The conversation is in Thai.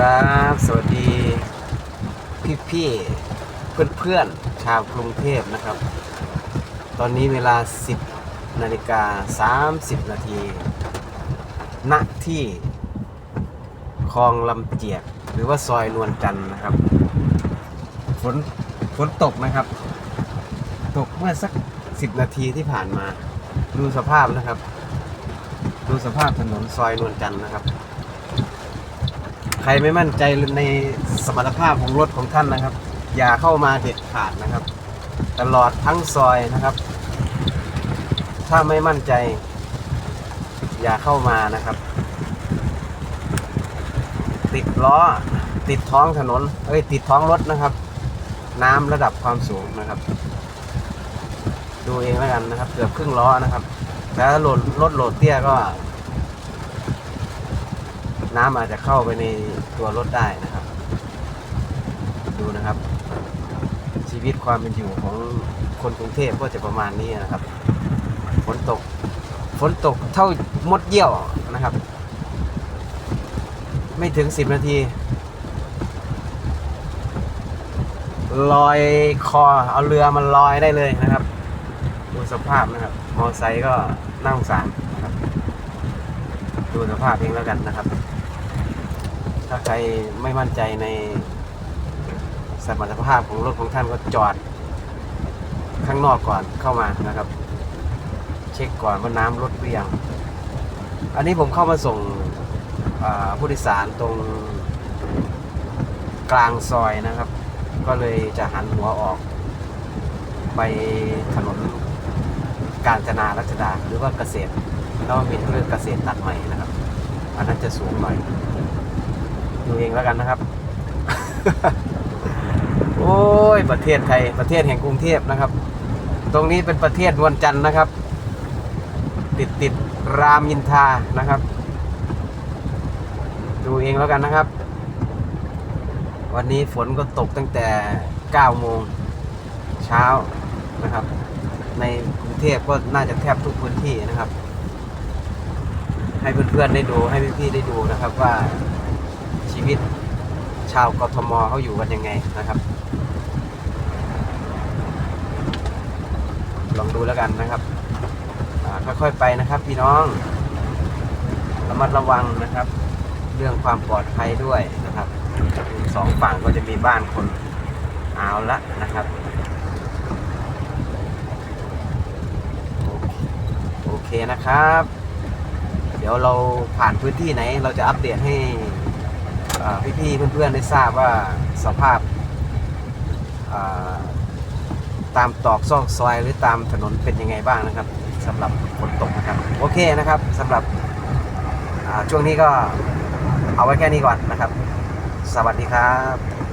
ครับ สวัสดี พี่พี่เพื่อนเพื่อนๆชาวกรุงเทพนะครับ ตอนนี้เวลา 10นาฬิกา30 นาทีณที่คลองลำเจียก หรือว่าซอยนวลจันทร์นะครับ ฝนฝนตกนะครับ ตกเมื่อสัก 10 นาทีที่ผ่านมา ดูสภาพนะครับ ดูสภาพถนนซอยนวลจันทร์นะครับ ใครไม่มั่นใจในสมรรถภาพของรถของท่านนะครับ อย่าเข้ามาเด็ดขาดนะครับ ตลอดทั้งซอยนะครับ ถ้าไม่มั่นใจ อย่าเข้ามานะครับ ติดล้อติดท้องถนนเอ้ยติดท้องรถนะครับ น้ำระดับความสูงนะครับ ดูเองแล้วกันนะครับ เกือบครึ่งล้อนะครับแต่ถ้าโหลดรถโหลดเตี้ยก็ น้ำอาจจะเข้าไปในตัวรถได้นะครับ ดูนะครับ ชีวิตความเป็นอยู่ของคนกรุงเทพก็จะประมาณนี้นะครับ ฝนตก ฝนตกเท่ามดเยี่ยวนะครับ ไม่ถึงสิบนาทีลอยคอเอาเรือมันลอยได้เลยนะครับ ดูสภาพนะครับ มอไซค์ก็น่าสงสารนะครับ ดูสภาพเองแล้วกันนะครับ ถ้าใครไม่มั่นใจในสมรรถภาพของรถของท่านก็จอดข้างนอกก่อนเข้ามานะครับ เช็คก่อนว่าน้ำลดหรือยังอันนี้ผมเข้ามาส่งผู้โดยสารตรงกลางซอยนะครับ ก็เลยจะหันหัวออก ไปถนนกาญจนารัชดาหรือว่าเกษตรแล้วมีเรื่องเกษตรตัดใหม่นะครับ อันนั้นจะสูงหน่อย ดูเองแล้วกันนะครับ โอ้ยประเทศไทยประเทศแห่งกรุงเทพนะครับ ตรงนี้เป็นประเทศนวลจันทร์นะครับ ติดติดรามอินทานะครับ ดูเองแล้วกันนะครับ วันนี้ฝนก็ตกตั้งแต่ 9 โมงเช้านะครับ ในกรุงเทพก็น่าจะแทบทุกพื้นที่นะครับ ให้เพื่อนๆได้ดูให้พี่ๆได้ดูนะครับว่า ชีวิต ชาวกทมเขาอยู่กันยังไงนะครับ ลองดูแล้วกันนะครับค่อยๆไปนะครับ พี่น้องระมัดระวังนะครับ เรื่องความปลอดภัยด้วยนะครับสองฝั่งก็จะมีบ้านคนเอาละนะครับโอเคนะครับ เดี๋ยวเราผ่านพื้นที่ไหน เราจะอัปเดตให้ พี่ๆเพื่อนๆได้ทราบว่าสภาพาตามตอกซอกซอยหรือตามถนนเป็นยังไงบ้างนะครับสำหรับฝนตกนะครับโอเคนะครับสำหรับช่วงนี้ก็เอาไว้แค่นี้ก่อนนะครับ สวัสดีครับ